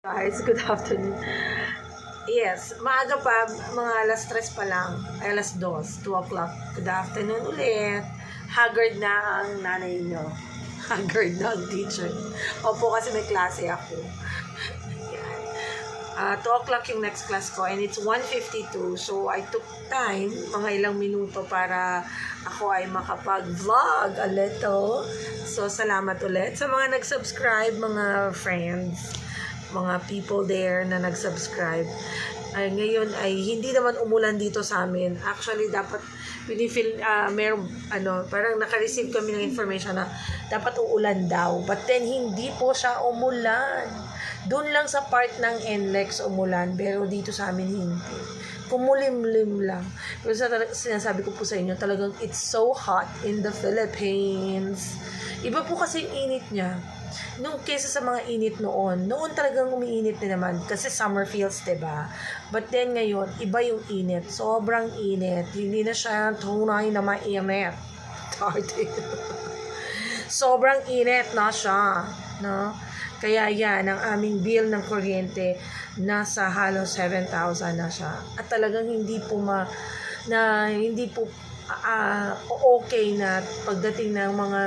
Guys, good afternoon. Yes, maaga pa, mga alas 3 pa lang, ay alas 2, 2 o'clock. Good afternoon ulit. Haggard na ang nanay nyo. Haggard na ang teacher. Opo, kasi may klase ako. Yan. Ah, 2 o'clock yung next class ko and it's 1.52 so I took time, mga ilang minuto para ako ay makapag-vlog a little. So salamat ulit sa mga nag-subscribe, mga friends mga people there na nag-subscribe. Ay, ngayon ay hindi naman umulan dito sa amin. Actually, dapat pinifil, uh, meron, ano, parang naka-receive kami ng information na dapat uulan daw. But then, hindi po siya umulan. Doon lang sa part ng NLEX umulan, pero dito sa amin hindi. Kumulimlim lang. Pero sa sinasabi ko po sa inyo, talagang it's so hot in the Philippines. Iba po kasi init niya nung kesa sa mga init noon, noon talagang umiinit din naman kasi summer feels, 'di ba? But then ngayon, iba yung init. Sobrang init. Hindi na siya tunay na mainit. Sobrang init na siya, no? Kaya yan, ang aming bill ng kuryente nasa halos 7,000 na siya. At talagang hindi po ma na hindi po ah, okay na pagdating ng mga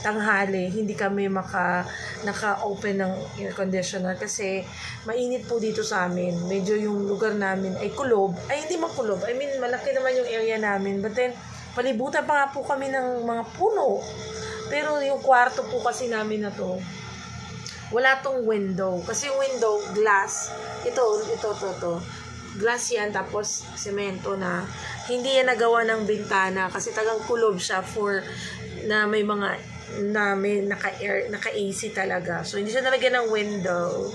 tanghali, hindi kami maka naka-open ng air conditioner kasi mainit po dito sa amin. Medyo yung lugar namin ay kulob. Ay, hindi man kulob. I mean, malaki naman yung area namin. But then, palibutan pa nga po kami ng mga puno. Pero yung kwarto po kasi namin na to, wala tong window. Kasi yung window, glass. Ito, ito, to, to. Glass yan, tapos semento na. Hindi yan nagawa ng bintana kasi tagang kulob siya for na may mga na may naka-air, naka-AC talaga. So, hindi siya nalagyan ng window.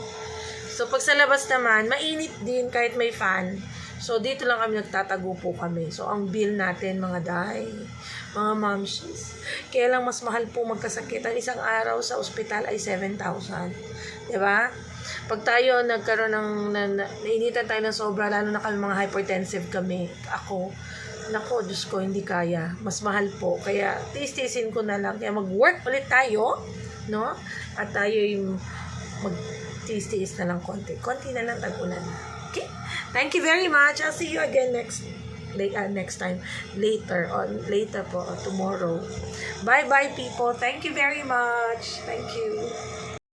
So, pag sa labas naman, mainit din kahit may fan. So, dito lang kami nagtatago po kami. So, ang bill natin, mga day, mga momshies. Kaya lang mas mahal po magkasakit. Ang isang araw sa ospital ay 7,000. 'Di ba? Pag tayo nagkaroon ng, na, na, nainitan tayo ng sobra, lalo na kami mga hypertensive kami, ako, Nako, Diyos ko, hindi kaya. Mas mahal po. Kaya, tis-tisin ko na lang. Kaya mag-work ulit tayo, no? At tayo yung mag-tis-tis na lang konti. Konti na lang tag-ulan na. Okay? Thank you very much. I'll see you again next late, uh, next time. Later on later po tomorrow. Bye bye people. Thank you very much. Thank you